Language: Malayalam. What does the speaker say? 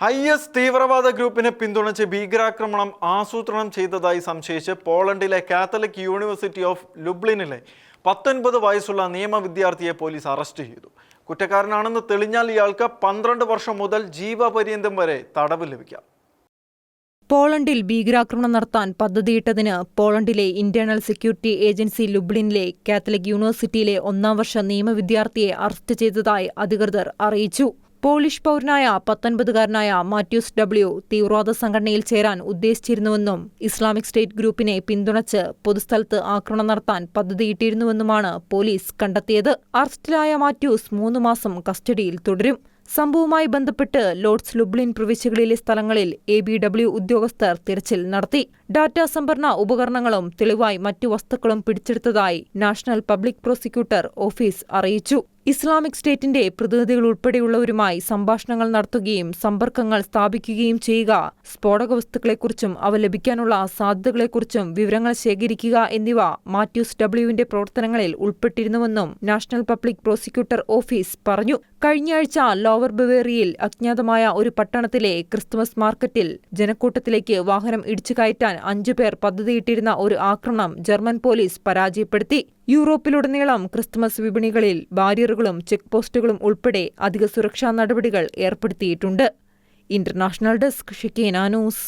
ഐ എസ് തീവ്രവാദ ഗ്രൂപ്പിനെ പിന്തുണച്ച് ഭീകരാക്രമണം ആസൂത്രണം ചെയ്തതായി സംശയിച്ച് പോളണ്ടിലെ കാത്തലിക് യൂണിവേഴ്സിറ്റി ഓഫ് ലുബ്ലിനിലെ പത്തൊൻപത് വയസ്സുള്ള നിയമ വിദ്യാർത്ഥിയെ പോലീസ് അറസ്റ്റ് ചെയ്തു. കുറ്റക്കാരനാണെന്ന് തെളിഞ്ഞാൽ ഇയാൾക്ക് പന്ത്രണ്ട് വർഷം മുതൽ ജീവപര്യന്തം വരെ തടവ് ലഭിക്കാം. പോളണ്ടിൽ ഭീകരാക്രമണം നടത്താൻ പദ്ധതിയിട്ടതിന് പോളണ്ടിലെ ഇന്റേണൽ സെക്യൂരിറ്റി ഏജൻസി ലുബ്ലിനിലെ കാത്തലിക് യൂണിവേഴ്സിറ്റിയിലെ ഒന്നാം വർഷ നിയമ വിദ്യാർത്ഥിയെ അറസ്റ്റ് ചെയ്തതായി അധികൃതർ അറിയിച്ചു. പോളിഷ് പൗരനായ പത്തൊൻപതുകാരനായ മാത്യൂസ് ഡബ്ല്യു തീവ്രവാദ സംഘടനയിൽ ചേരാൻ ഉദ്ദേശിച്ചിരുന്നുവെന്നും ഇസ്ലാമിക് സ്റ്റേറ്റ് ഗ്രൂപ്പിനെ പിന്തുണച്ച് പൊതുസ്ഥലത്ത് ആക്രമണം നടത്താൻ പദ്ധതിയിട്ടിരുന്നുവെന്നുമാണ് പോലീസ് കണ്ടെത്തിയത്. അറസ്റ്റിലായ മാത്യൂസ് മൂന്ന് മാസം കസ്റ്റഡിയിൽ തുടരും. സംഭവവുമായി ബന്ധപ്പെട്ട് ലോർഡ്സ് ലുബ്ലിൻ പ്രവിശ്യകളിലെ സ്ഥലങ്ങളിൽ എ ബി ഡബ്ല്യു ഉദ്യോഗസ്ഥർ തിരച്ചിൽ നടത്തി. ഡാറ്റ സംഭരണ ഉപകരണങ്ങളും തെളിവായി മറ്റു വസ്തുക്കളും പിടിച്ചെടുത്തതായി നാഷണൽ പബ്ലിക് പ്രോസിക്യൂട്ടർ ഓഫീസ് അറിയിച്ചു. ഇസ്ലാമിക് സ്റ്റേറ്റിന്റെ പ്രതിനിധികൾ ഉൾപ്പെടെയുള്ളവരുമായി സംഭാഷണങ്ങൾ നടത്തുകയും സമ്പർക്കങ്ങൾ സ്ഥാപിക്കുകയും ചെയ്യുക. സ്ഫോടക വസ്തുക്കളെക്കുറിച്ചും അവ ലഭിക്കാനുള്ള സാധ്യതകളെക്കുറിച്ചും വിവരങ്ങൾ ശേഖരിക്കുക എന്നിവ മാത്യൂസ് ഡബ്ല്യുവിന്റെ പ്രവർത്തനങ്ങളിൽ ഉൾപ്പെട്ടിരുന്നുവെന്നും നാഷണൽ പബ്ലിക് പ്രോസിക്യൂട്ടർ ഓഫീസ് പറഞ്ഞു. കഴിഞ്ഞയാഴ്ച ലോവർ ബവേറിയയിൽ അജ്ഞാതമായ ഒരു പട്ടണത്തിലെ ക്രിസ്തുമസ് മാർക്കറ്റിൽ ജനക്കൂട്ടത്തിലേക്ക് വാഹനം ഇടിച്ചു കയറ്റാൻ അഞ്ചുപേർ പദ്ധതിയിട്ടിരുന്ന ഒരു ആക്രമണം ജർമ്മൻ പോലീസ് പരാജയപ്പെടുത്തി. യൂറോപ്പിലുടനീളം ക്രിസ്തുമസ് വിപണികളിൽ ബാരിയറുകളും ചെക്ക് പോസ്റ്റുകളും ഉൾപ്പെടെ അധിക സുരക്ഷാ നടപടികൾ ഏർപ്പെടുത്തിയിട്ടുണ്ട്. ഇന്റർനാഷണൽ ഡെസ്ക് ഷിക്കേന ന്യൂസ്.